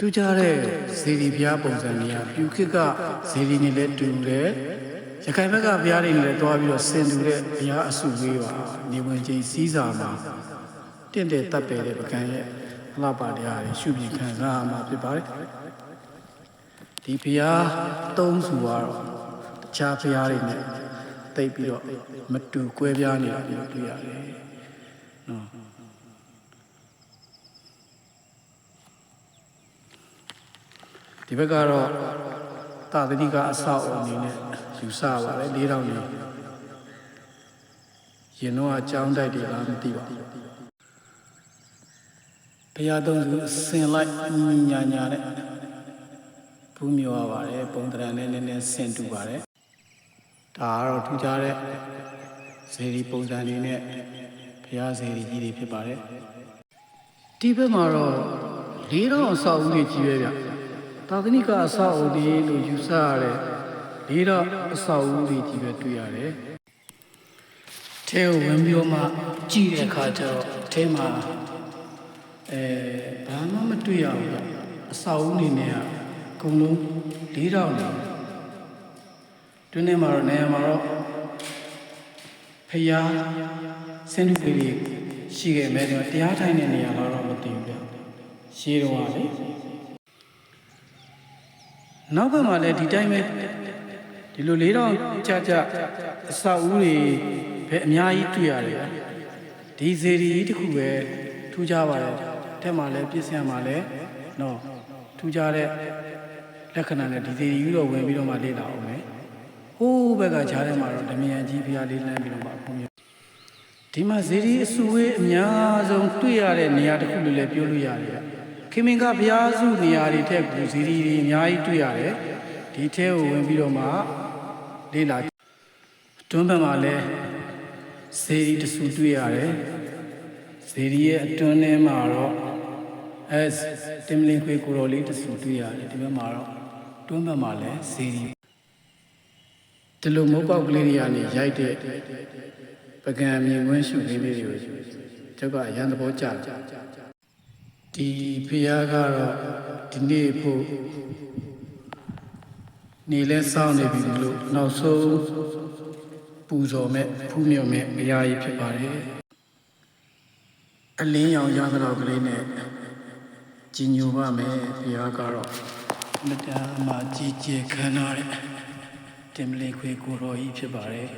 ထူးခြားတဲ့ဇေဒီဘုရားပုံစံတွေကပြူခစ်ကဇေဒီနဲ့လည်းတူတယ်ရခိုင်ဘက်ကဘုရားတွေနဲ့လည်းတွားပြီးတော့ဆင်တူတဲ့ဘုရားအစုလေးပါနေဝင်ချင်းစည်းစာမှာတင့်တယ်တပ်ပယ်တဲ့ပကံရဲ့အလှပါတရားတွေရှုပြင်ခံစားရမှာဖြစ်ပါတယ်ဒီဘုရားသုံးစုကတော့တခြားဘုရားတွေနဲ့တိတ်ပြီးတော့မတူကွဲပြားနေတာမျိုးတွေ့ရတယ်နော် ဒီဘက်ကတော့တာသတိကအဆောက်အအုံအနေနဲ့ယူဆပါတယ်၄တောင်နေရင်တော့အကြောင်းတိုက်တွေလားမသိပါဘူးဘုရားသုံးစုဆင်လိုက်ညာညာနဲ့ဘူးမြောရပါတယ်ပုံတရံနဲ့နည်းနည်းဆင်တူပါတယ်ဒါကတော့ထူးခြားတဲ့ဇေဒီပုံစံတွေနဲ့ဘုရားဇေဒီကြီးတွေဖြစ်ပါတယ်ဒီဘက်မှာတော့၄တောင်အဆောက်အဦတွေကြီးပဲဗျ သာသနိကအဆောက်အဦတွေလို့ယူဆရတဲ့လေးတော့အဆောက်အဦတွေကြီးပဲတွေ့ရတယ်။ထဲကိုဝင်ပြီးတော့မှကြည့်တဲ့အခါကျတော့အထဲမှာအဲဘာမှမတွေ့ရဘူးဗျ။အဆောက်အဦနေနဲ့ကအကုန်လုံးလေးတော့နေ။တွင်းထဲမှာတော့နေရာမှာတော့ဖျားစင်တူလေးတွေရှိခဲ့မယ်ဆိုတော့တရားထိုင်တဲ့နေရာတော့မသိဘူးဗျ။ရှေးတော့ကလေ နောက်ဘက်မှာလည်းဒီတိုင်းပဲဒီလိုလေးတော့ကြာကြာအဆောက်အဦတွေပဲအများကြီးတွေ့ရတယ်ဗျဒီဇေဒီကြီးတစ်ခုပဲထူးခြားပါတယ်တက်မှာလည်းပြည့်စံမှာလည်းနော်ထူးခြားတဲ့လက္ခဏာနဲ့ဒီဇေဒီကြီးတော့ဝင်ပြီးတော့မှလေ့လာအောင်မယ်ဟိုးဘက်ကခြားထဲမှာတော့ဓမယန်ကြီးဖျားလေးလမ်းပြီးတော့မှဘုံမျိုးဒီမှာဇေဒီအစုဝေးအများဆုံးတွေ့ရတဲ့နေရာတစ်ခုလို့လည်းပြောလို့ရတယ်ဗျ ခင်မင်ကဘုရားစုနေရာတွေထက်ကိုဇီဒီတွေအများကြီးတွေ့ရတယ်ဒီထဲကိုဝင်ပြီးတော့မှလေးလာတွန်းဘက်မှာလည်းဇေဒီတဆူတွေ့ရတယ်ဇေဒီရဲ့အတွန်းထဲမှာတော့အဲတင်မလင်ခွေကိုတော်လေးတဆူတွေ့ရတယ်ဒီဘက်မှာတော့တွန်းဘက်မှာလည်းဇေဒီဒီလိုမုတ်ပေါက်ကလေးတွေကနေရိုက်တဲ့ပကံမြင်ကွင်းရှုလေးလေးတွေကိုကျောက်ကအရန်သဘောကျတယ် ဒီဖះကတော့ဒီနေ့ဖို့နေလဲစောင်းနေပြီလို့နောက်ဆုံးပူဇော်မဲ့ဖူးမြော်မဲ့အရာကြီးဖြစ်ပါတယ်အလင်းရောင်ရသတော့ကလေးနဲ့ကြီးညိုပါမယ်ဖះကတော့မတ္တမကြီးကျယ်ခမ်းနားတဲ့တင်မလင်ခွေကိုတော်ကြီးဖြစ်ပါတယ်